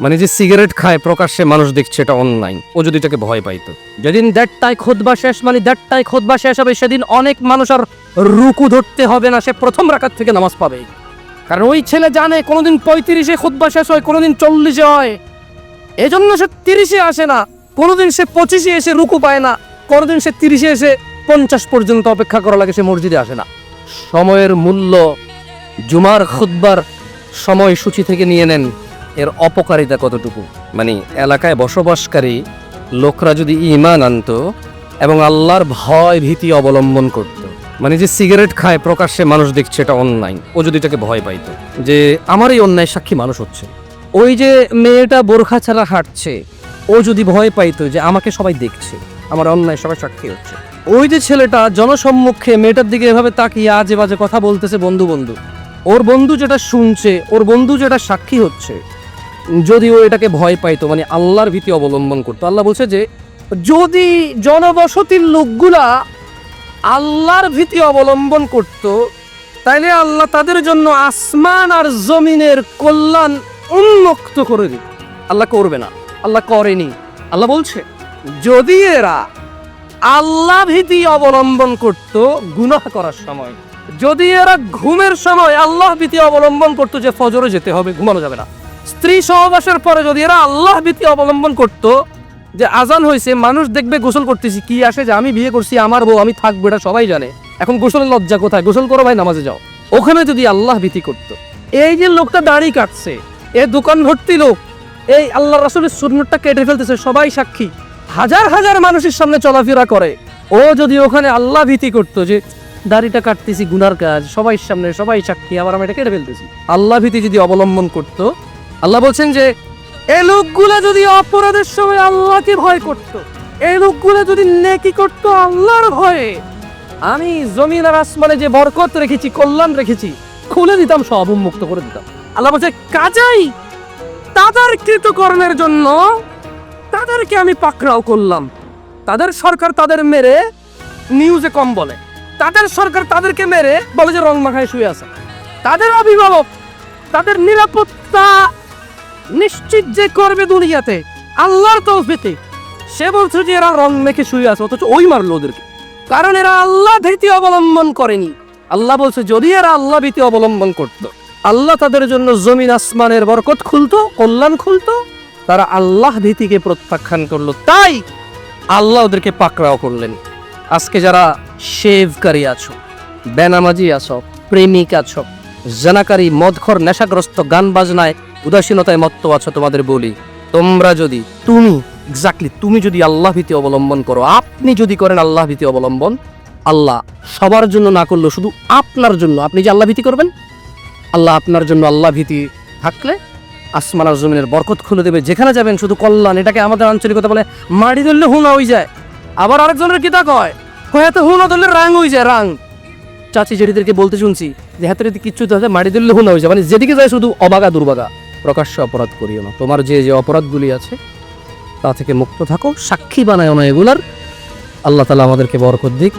মানে যে সিগারেট খায়, প্রকাশ্যে মানুষ দেখছে এটা অনলাইন ও যদি এটাকে ভয় পাইতো। যেদিন দেড়টায় খোদবা শেষ মানে দেড়টায় খোদবা শেষ হবে, সেদিন অনেক মানুষ আর রুকু ধরতে হবে না, সে প্রথম রাখার থেকে নামাজ পাবে। কারণ ওই ছেলে জানে কোনোদিন পঁয়ত্রিশে খোদবা শেষ হয়, কোনোদিন চল্লিশে হয়। এজন্য সে তিরিশে আসে না। কোনোদিন সে পঁচিশে এসে রুকু পায় না। কোনোদিন সে তিরিশে এসে পঞ্চাশ পর্যন্ত অপেক্ষা করা লাগে, সে মসজিদে আসে না। সময়ের মূল্য জুমার খুদ্বার সময়সূচি থেকে নিয়ে নেন। এর অপকারিতা কতটুকু? মানে এলাকায় বসবাসকারী লোকরা যদি ইমান আনতো এবং আল্লাহর ভয় ভীতি অবলম্বন করত মানে যে সিগারেট খায়, প্রকাশ্যে মানুষ দেখছে এটা অন্যায়, ও যদি এটাকে ভয় পাইতো, যে আমার এই অন্যায় সাক্ষী মানুষ হচ্ছে। ওই যে মেয়েটা বোরখা ছাড়া হাঁটছে, ও যদি ভয় পাইতো যে আমাকে সবাই দেখছে, আমার অন্যায় সবাই সাক্ষী হচ্ছে। ওই যে ছেলেটা জনসম্মুখে মেয়েটার দিকে এভাবে তাকিয়ে আজে বাজে কথা বলতেছে বন্ধু বন্ধু ওর বন্ধু যেটা শুনছে, ওর বন্ধু যেটা সাক্ষী হচ্ছে যদি ও এটাকে ভয় পাইতো মানে আল্লাহর ভীতি অবলম্বন করতো। আল্লাহ বলছে যে, যদি জনবসতির লোকগুলা আল্লাহর ভীতি অবলম্বন করত, তাইলে আল্লাহ তাদের জন্য আসমান আর জমিনের কল্যাণ উন্মুক্ত করে দিত। আল্লাহ করবে না, আল্লাহ করেনি। আল্লাহ বলছে, যদি এরা আল্লাহ ভীতি অবলম্বন করত গুনাহ করার সময়, যদি এরা ঘুমের সময় আল্লাহ ভীতি অবলম্বন করতো যে ফজরে যেতে হবে, ঘুমানো যাবে না। স্ত্রী সহবাসের পরে যদি এরা আল্লাহ ভীতি অবলম্বন করত, যে আজান হয়েছে মানুষ দেখবে গোসল করতেছি, কি আসে যে আমি বিয়ে করছি, আমার বউ, আমি থাকব, এটা সবাই জানে। এখন গোসলের লজ্জা কোথায়? গোসল করো ভাই, নামাজে যাও। ওখানে যদি আল্লাহ ভীতি করত। এই যে লোকটা দাড়ি কাটছে, এ দোকান ভর্তি লোক, এই আল্লাহ রাসুলের সুন্নতটা কেটে ফেলতেছে, সবাই সাক্ষী। হাজার হাজার মানুষের সামনে চলাফেরা করে। ও যদি ওখানে আল্লাহ ভীতি করতো যে, দাড়িটা কাটতেছি, গুনার কাজ, সবাই সামনে, সবাই সাক্ষী, আবার আমি এটা কেটে ফেলতেছি। আল্লাহ ভীতি যদি অবলম্বন করত আল্লাহ বলছেন যে এই লোকগুলা যদি অপরাধের সময় আল্লাহকে ভয় করত এই লোকগুলা যদি নেকি করত আল্লাহর ভয়ে, আমি জমিন আর আসমানে যে বরকত রেখেছি, কল্যাণ রেখেছি, খুলে দিতাম, সব উন্মুক্ত করে দিতাম। আল্লাহ বলছে, কাজাই, তাদের কৃতকর্মের জন্য, তাদেরকে আমি পাকড়াও করলাম। তাদের সরকার তাদের মেরে নিউজে কম বলে। তাদের সরকার তাদেরকে মেরে বলে যে রং মাখায় শুয়ে আছে। তাদের অভিভাবক, তাদের নিরাপত্তা নিশ্চিত যে করবে দুনিয়াতে, আল্লাহর তৌফিতে সে বলছে যে, এরা রং মেখে শুয়ে আছে, অথচ ওই মারলো ওদেরকে। কারণ এরা আল্লাহ ভীতি অবলম্বন করেনি। আল্লাহ বলছে, যদি এরা আল্লাহ ভীতি অবলম্বন করত, আল্লাহ তাদের জন্য জমিন, আসমানের বরকত খুলতো, কল্যাণ খুলতো, তারা আল্লাহ ভীতিকে প্রত্যাখ্যান করল। তাই আল্লাহ ওদেরকে পাকড়াও করলেন। আজকে যারা শেভকারী আছো, বেনামাজি আছো, প্রেমিক আছো, জানাকারী, মদখর, নেশাগ্রস্ত গান বাজনায় উদাসীনতায় মত্ত আছো তোমাদের বলি, তোমরা যদি, তুমি এক্স্যাক্টলি তুমি যদি আল্লাহ ভীতি অবলম্বন করো, আপনি যদি করেন আল্লাহ ভীতি অবলম্বন, আল্লাহ সবার জন্য না করলেও শুধু আপনার জন্য, আপনি যে আল্লাহ ভীতি করবেন? আল্লাহ আপনার জন্য আল্লাহ ভীতি থাকলে আসমান আর জমিনের বরকত খুলে দেবে, যেখানে যাবেন শুধু কল্যাণ, এটাকে আমাদের আঞ্চলিকতা বলে মাড়ি ধরলে হুনা হয়ে যায়, আবার আরেকজনের কিতা কয়? হয়তো হুনা ধরলে রাং হয়ে যায়, রাং। চাচি জেঠিদেরকে বলতে শুনছি, যে হাতে যদি কিচ্ছু মাড়ি ধরলে হুনা হয়ে যায় মানে যেদিকে যায় শুধু অবাগা দুর্বাগা। প্রকাশ্য অপরাধ করিও না। তোমার যে যে অপরাধগুলি আছে, তা থেকে মুক্ত থাকো, সাক্ষী বানায় না এগুলার। আল্লাহ তালা আমাদেরকে বরকত দিক।